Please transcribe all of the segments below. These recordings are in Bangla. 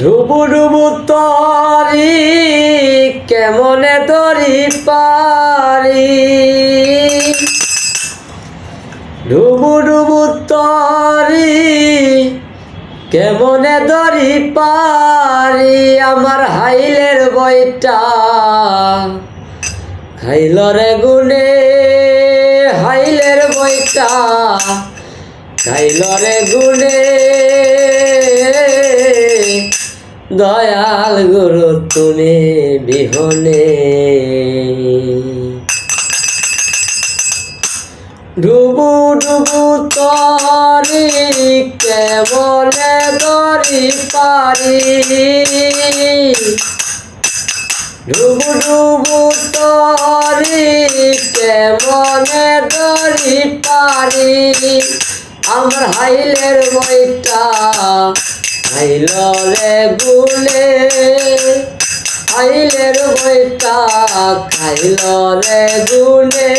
ডুবু ডুবু তরি কেমনে তরি পারি? ডুবু ডুবু তরি কেমনে দরি পারি? আমার হাইলের বইটা খাইল রে গুনে, হাইলের বইটা খাইল রে গুনে। দয়াল গুরু তুমি বিহনে। ডুবু ডুবু তরি, কেবলে দরি পারি। ডুবু ডুবু তরি কেমনে দরি পারি। আমার হাইলের বইটা হাইলরে গুলে হাইলের বইটা খাইলরে গুলে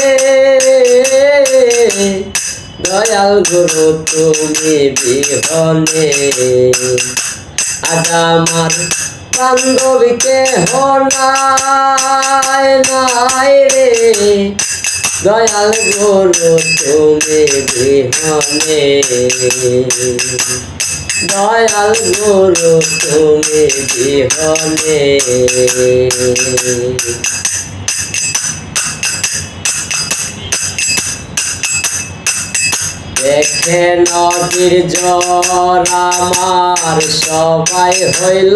দয়াল গুরু, তুমি বিহনে। আজ আমার বান্ধবীকে হনায় নাই রে। দয়াল গুরু, তুমি বিহনে। দয়াল গুরু তুমি বিহনে। দেখে নদীর জ্বর আমার সবাই হইল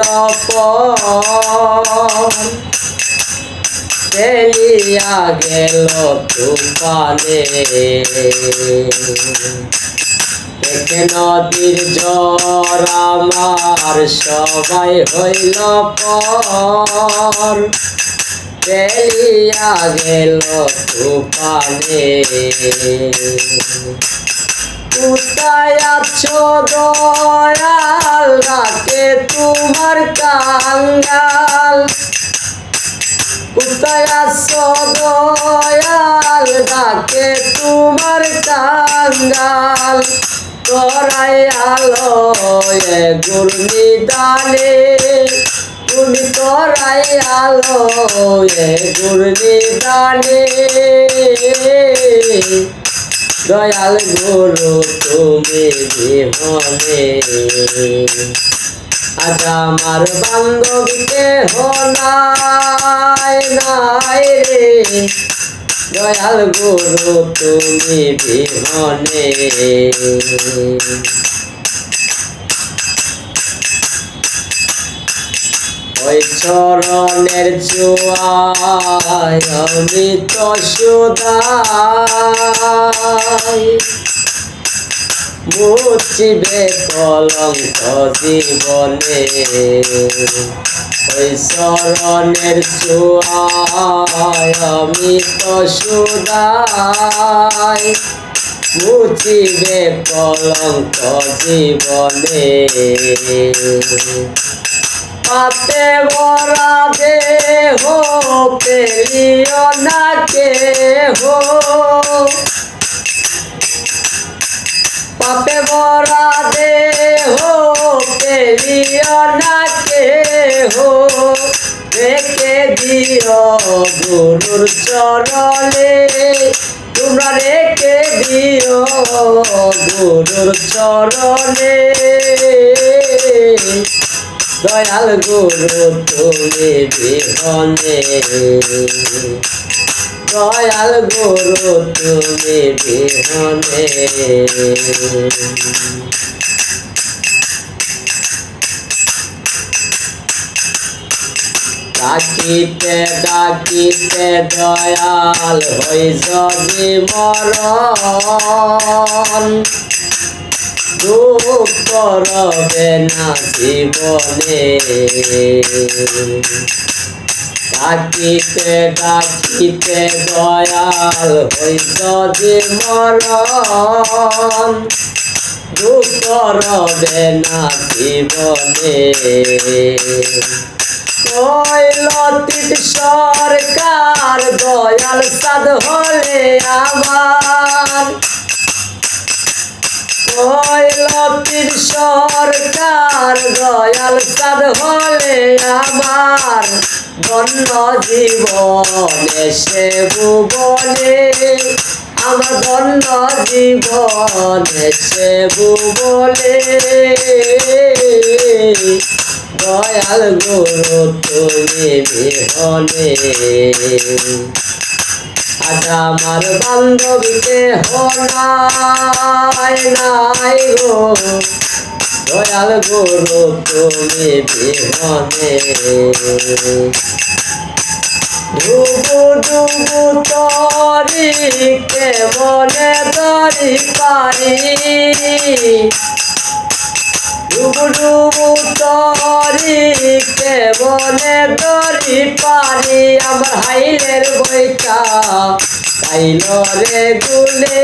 পেলিয়া গেল তুফানে। নদীর জ্বর আমার সবাই হইল পেলিয়া গেল তুফানে। কোথায় দয়াল রাতে তোমার কাঙ্গাল। কোথায় দয়াল ডাকে তোমার কাঙ্গাল। তোরাই আলো এ গুরনি দানে তুমি তোরাই আলো এ গুরনি দানে দয়াল গুরু, তুমি বিহনে আজ আমার বান্ধবীকে হনায় নাই রে। দয়াল গুরু তুমি বিহনে ওই চরণের জুয়ায় অমৃত সুদায় মুছিবে কলঙ্ক জীবনে। ওই চরণের জুয়ায় অমৃত সুদায় মুছিবে কলঙ্ক জীবনে। পাতে বরা দে হো পেলিও না কে হো পাপে বরা চরণে তোমরা রেখে দিও গুরুর চরণে। দয়াল গুরু তুমি বিহনে। দয়াল গুরু তুমি বিহনে। ডাকিতে ডাকিতে দয়াল হই যদি মরণ। দুঃখ করবে না জীবনে। ডাকিতে ডাকিতে দয়াল হই যদি মরণ। দুঃখ করবে না জীবনে। কৈলতিত সরকার, দয়াল সাদ হলে আমার। হইল পীর সরকার, দয়াল সাদ হলে আমার। ধন্য জীবনে সে ভুবনে, আমার ধন্য জীবনে সে ভুবনে। দয়াল গুরু তুমি বিহনে। আজ আমার বান্ধবীকে হনাই নাই গো। দয়াল গুরু তুমি বিহনে। ডুবু ডুবু তরি কেমনে তরি পারি। ডুবু ডুবু তরি কেমনে তরি পারি, আমার হাইলের বইটা খাইল রে গুলে।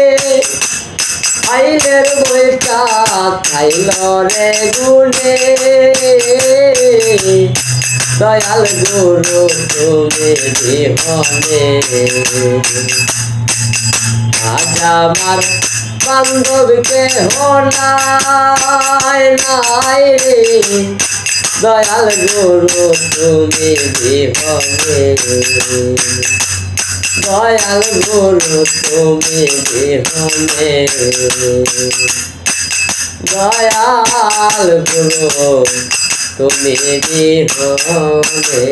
খাইলের বইটা খাইল রে গুলে। দয়াল গুরু, তুমি বিহনে আজ আমার বান্ধবীকে হনাই নাই রে। দয়াল গুরু তুমি বিহনে দয়াল গুরু তুমি বিহনে। দয়াল গুরু তুমি বিহনে।